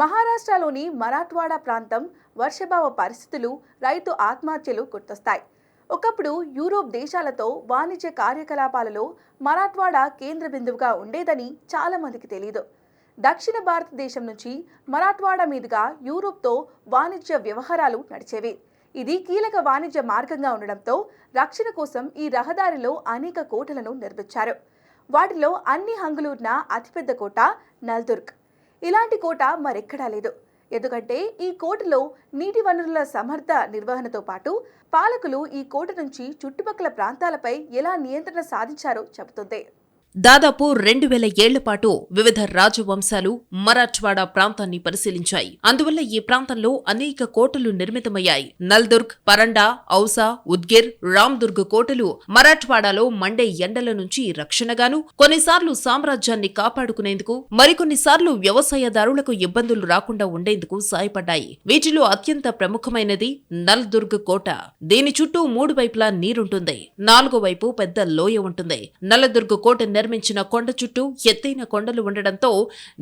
మహారాష్ట్రలోని మరాఠ్వాడా ప్రాంతం వర్షభావ పరిస్థితులు రైతు ఆత్మహత్యలు గుర్తొస్తాయి. ఒకప్పుడు యూరోప్ దేశాలతో వాణిజ్య కార్యకలాపాలలో మరాఠ్వాడా కేంద్ర బిందువుగా ఉండేదని చాలామందికి తెలియదు దక్షిణ భారతదేశం నుంచి మరాఠ్వాడా మీదుగా యూరోప్తో వాణిజ్య వ్యవహారాలు నడిచేవి. ఇది కీలక వాణిజ్య మార్గంగా ఉండడంతో రక్షణ కోసం ఈ రహదారిలో అనేక కోటలను నిర్మించారు. వాటిలో అన్ని హంగులూర్న అతిపెద్ద కోట నల్దుర్గ్. ఇలాంటి కోట మరెక్కడా లేదు. ఎందుకంటే ఈ కోటలో నీటి వనరుల సమర్థ నిర్వహణతో పాటు పాలకులు ఈ కోట నుంచి చుట్టుపక్కల ప్రాంతాలపై ఎలా నియంత్రణ సాధించారో చెబుతుంది దాదాపు రెండు వేల ఏళ్ళ పాటు వివిధ రాజవంశాలు మరాఠ్వాడా ప్రాంతాన్ని పరిశీలించాయి. అందువల్ల ఈ ప్రాంతంలో అనేక కోటలు నిర్మితమయ్యాయి. నల్దుర్గ్ పరండా ఔసా ఉద్గిర్ రామ్దుర్గ్ కోటలు మరాఠ్వాడాలో మండే ఎండల నుంచి రక్షణగాను కొన్నిసార్లు సామ్రాజ్యాన్ని కాపాడుకునేందుకు మరికొన్నిసార్లు వ్యవసాయదారులకు ఇబ్బందులు రాకుండా ఉండేందుకు సాయపడ్డాయి వీటిలో అత్యంత ప్రముఖమైనది నల్దుర్గ్ కోట. దీని చుట్టూ మూడు వైపులా నీరుంటుంది. నాలుగో వైపు పెద్ద లోయ ఉంటుంది. నల్లదుర్గ్ కోట నిర్మించిన కొండ చుట్టూ ఎత్తైన కొండలు ఉండడంతో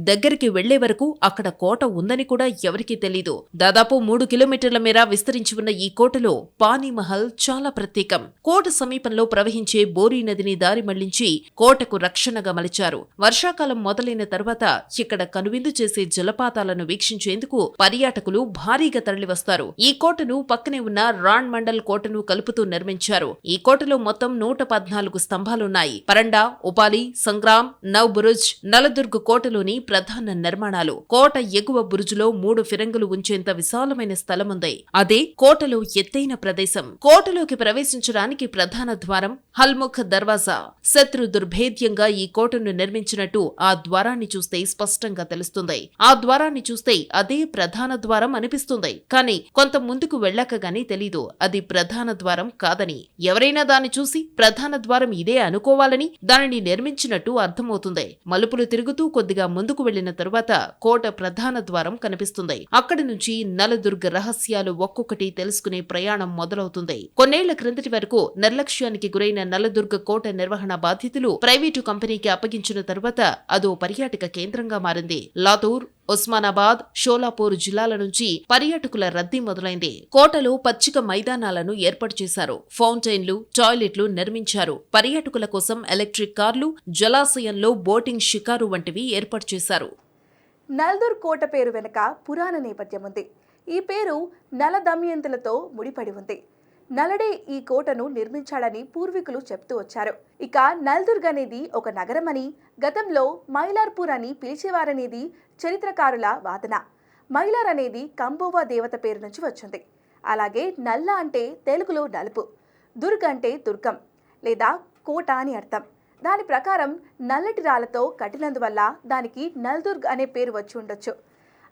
దగ్గరికి వెళ్ళే వరకు అక్కడ కోట ఉందని కూడా ఎవరికీ తెలీదు. దాదాపు మూడు కిలోమీటర్ల మేర విస్తరించి ఉన్న ఈ కోటలో పానీమహల్ చాలా ప్రత్యేకం. కోట సమీపంలో ప్రవహించే బోరీ నదిని దారి మళ్ళించి కోటకు రక్షణగా మలిచారు. వర్షాకాలం మొదలైన తర్వాత ఇక్కడ కనువిందు చేసే జలపాతాలను వీక్షించేందుకు పర్యాటకులు భారీగా తరలివస్తారు. ఈ కోటను పక్కనే ఉన్న రాణ్ మండల్ కోటను కలుపుతూ నిర్మించారు. ఈ కోటలో మొత్తం నూట పద్నాలుగు స్తంభాలున్నాయి. పరండా ఉపాలి సంగ్రామ్ నవ్ బురుజ్ నలదుర్గ్ కోటలోని ప్రధాన నిర్మాణాలు. కోట ఎగువ బురుజులో మూడు ఫిరంగులు ఉంచేంత విశాలమైన స్థలముంది. అదే కోటలో ఎత్తైన ప్రదేశం. కోటలోకి ప్రవేశించడానికి ప్రధాన ద్వారం హల్ముఖ్ దర్వాజా. శత్రు దుర్భేద్యంగా ఈ కోటను నిర్మించినట్టు ఆ ద్వారాన్ని చూస్తే స్పష్టంగా తెలుస్తుంది. ఆ ద్వారాన్ని చూస్తే అదే ప్రధాన ద్వారం అనిపిస్తుంది. కానీ కొంత ముందుకు వెళ్ళాక గానీ తెలీదు. అది ప్రధాన ద్వారం కాదని. ఎవరైనా దాన్ని చూసి ప్రధాన ద్వారం ఇదే అనుకోవాలని దానిని నిర్మించినట్టు అర్థమవుతుంది. మలుపులు తిరుగుతూ కొద్దిగా ముందుకు వెళ్ళిన తరువాత కోట ప్రధాన ద్వారం కనిపిస్తుంది. అక్కడి నుంచి నలదుర్గ రహస్యాలు ఒక్కొక్కటి తెలుసుకునే ప్రయాణం మొదలవుతుంది. కొన్నేళ్ళ క్రిందటి వరకు నిర్లక్ష్యానికి గురైన నలదుర్గ కోట నిర్వహణ బాధ్యతలు ప్రైవేటు కంపెనీకి అప్పగించిన తరువాత అదో పర్యాటక కేంద్రంగా మారింది. లాతూర్ ఉస్మానాబాద్ షోలాపూర్ జిల్లాల నుంచి పర్యాటకుల రద్దీ మొదలైంది. కోటలో పచ్చిక మైదానాలను ఏర్పాటు చేశారు. ఫౌంటైన్లు టాయిలెట్లు నిర్మించారు. పర్యాటకుల కోసం ఎలక్ట్రిక్ కార్లు జలాశయంలో బోటింగ్ షికారు వంటివి ఏర్పాటు చేశారు. నల్దూర్ కోట పేరు వెనుక పురాణ నేపథ్యం ఉంది. ఈ పేరు నల దమయంతులతో ముడిపడి ఉంది. నలడే ఈ కోటను నిర్మించాడని పూర్వీకులు చెప్తూ వచ్చారు. ఇక నల్దుర్గ్ అనేది ఒక నగరమని గతంలో మైలార్పూర్ అని పిలిచేవారనేది చరిత్రకారుల వాదన. మైలార్ అనేది కంబోవా దేవత పేరు నుంచి వచ్చింది. అలాగే నల్ల అంటే తెలుగులో నలుపు దుర్గ్ అంటే దుర్గం లేదా కోట అని అర్థం. దాని ప్రకారం నల్లటి రాళ్ళతో కట్టినందువల్ల దానికి నల్దుర్గ్ అనే పేరు వచ్చి ఉండొచ్చు.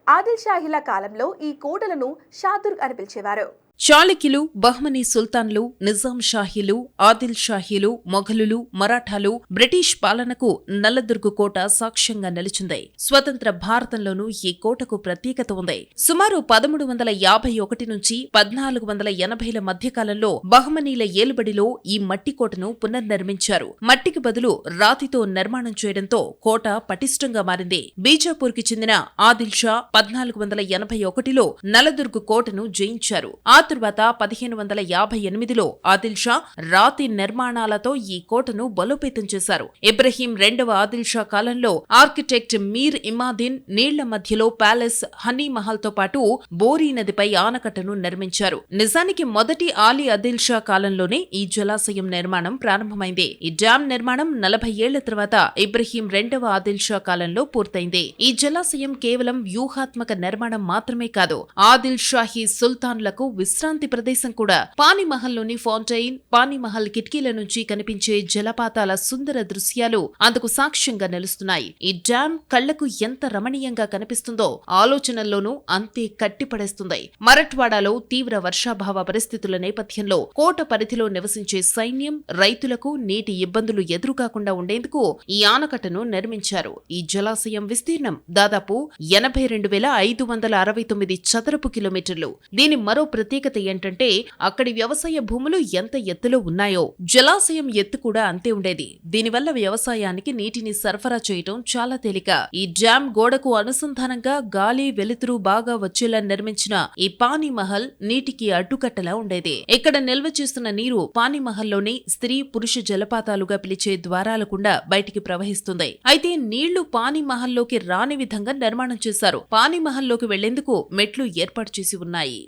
ఆదిల్ షాహీల కాలంలో ఈ కోటలను షాదుర్గ్ అని పిలిచేవారు. చాళుక్యులు బహ్మనీ సుల్తాన్లు నిజాం షాహీలు ఆదిల్ షాహీలు మొఘలులు మరాఠాలు బ్రిటిష్ పాలనకు నల్లదుర్గు కోట సాక్ష్యంగా నిలిచింది. స్వతంత్ర భారతంలోనూ ఈ కోటకు ప్రత్యేకత ఉంది. సుమారు పదమూడు వందల యాభై ఒకటి నుంచి పద్నాలుగు వందల ఎనభైల మధ్యకాలంలో బహ్మనీల ఏలుబడిలో ఈ మట్టి కోటను పునర్నిర్మించారు. మట్టికి బదులు రాతితో నిర్మాణం చేయడంతో కోట పటిష్టంగా మారింది. బీజాపూర్కి చెందిన ఆదిల్ షా పద్నాలుగు వందల ఎనభై ఒకటిలో నలదుర్గు కోటను జయించారు. ఆ తరువాత పదిహేను వందల యాభై ఎనిమిదిలో ఆదిల్ షా రాతి నిర్మాణాలతో ఈ కోటను బలోపేతం చేశారు. ఇబ్రహీం రెండవ ఆదిల్ షా కాలంలో ఆర్కిటెక్ట్ మీర్ ఇమాదిన్ నీళ్ళ మధ్యలో ప్యాలెస్ హనీ మహల్తో పాటు బోరీ నదిపై ఆనకట్టను నిర్మించారు. నిజానికి మొదటి ఆలీ ఆదిల్ షా కాలంలోనే ఈ జలాశయం నిర్మాణం ప్రారంభమైంది. ఈ డ్యాం నిర్మాణం నలభై ఏళ్ళ తర్వాత ఇబ్రహీం రెండవ ఆదిల్ షా కాలంలో పూర్తయింది. ఈ జలాశయం కేవలం వ్యూహాత్మక నిర్మాణం మాత్రమే కాదు ఆదిల్ షాహీ సుల్తాన్లకు విశ్రాంతి ప్రదేశం కూడా పానీమహల్లోని ఫౌంటైన్ పానీమహల్ కిటికీల నుంచి కనిపించే జలపాతాల సుందర దృశ్యాలు అందుకు సాక్ష్యంగా నిలుస్తున్నాయి. ఈ డ్యాం కళ్ళకు ఎంత రమణీయంగా కనిపిస్తుందో ఆలోచనల్లోనూ అంతే కట్టిపడేస్తుంది. మరట్వాడాలో తీవ్ర వర్షాభావ పరిస్థితుల నేపథ్యంలో కోట పరిధిలో నివసించే సైన్యం రైతులకు నీటి ఇబ్బందులు ఎదురుకాకుండా ఉండేందుకు ఈ ఆనకట్టను నిర్మించారు. ఈ జలాశయం విస్తీర్ణం దాదాపు ఎనభై రెండు వేల ఐదు వందల అరవై తొమ్మిది చదరపు కిలోమీటర్లు. దీని మరో ప్రత్యేకత ప్రత్యేకత ఏంటంటే అక్కడి వ్యవసాయ భూములు ఎంత ఎత్తులో ఉన్నాయో. జలాశయం ఎత్తు కూడా అంతే ఉండేది. దీనివల్ల వ్యవసాయానికి నీటిని సరఫరా చేయటం చాలా తేలిక. ఈ డ్యాం గోడకు అనుసంధానంగా గాలి వెలుతురు బాగా వచ్చేలా నిర్మించిన ఈ పానీ మహల్ నీటికి అడ్డుకట్టలా ఉండేది. ఇక్కడ నిల్వ చేస్తున్న నీరు పానీమహల్లోని స్త్రీ పురుష జలపాతాలుగా పిలిచే ద్వారాల గుండా బయటికి ప్రవహిస్తుంది. అయితే నీళ్ళు పానీమహల్లోకి రాని విధంగా నిర్మాణం చేశారు. పానీమహల్లోకి వెళ్ళేందుకు మెట్లు ఏర్పాటు చేసి ఉన్నాయి.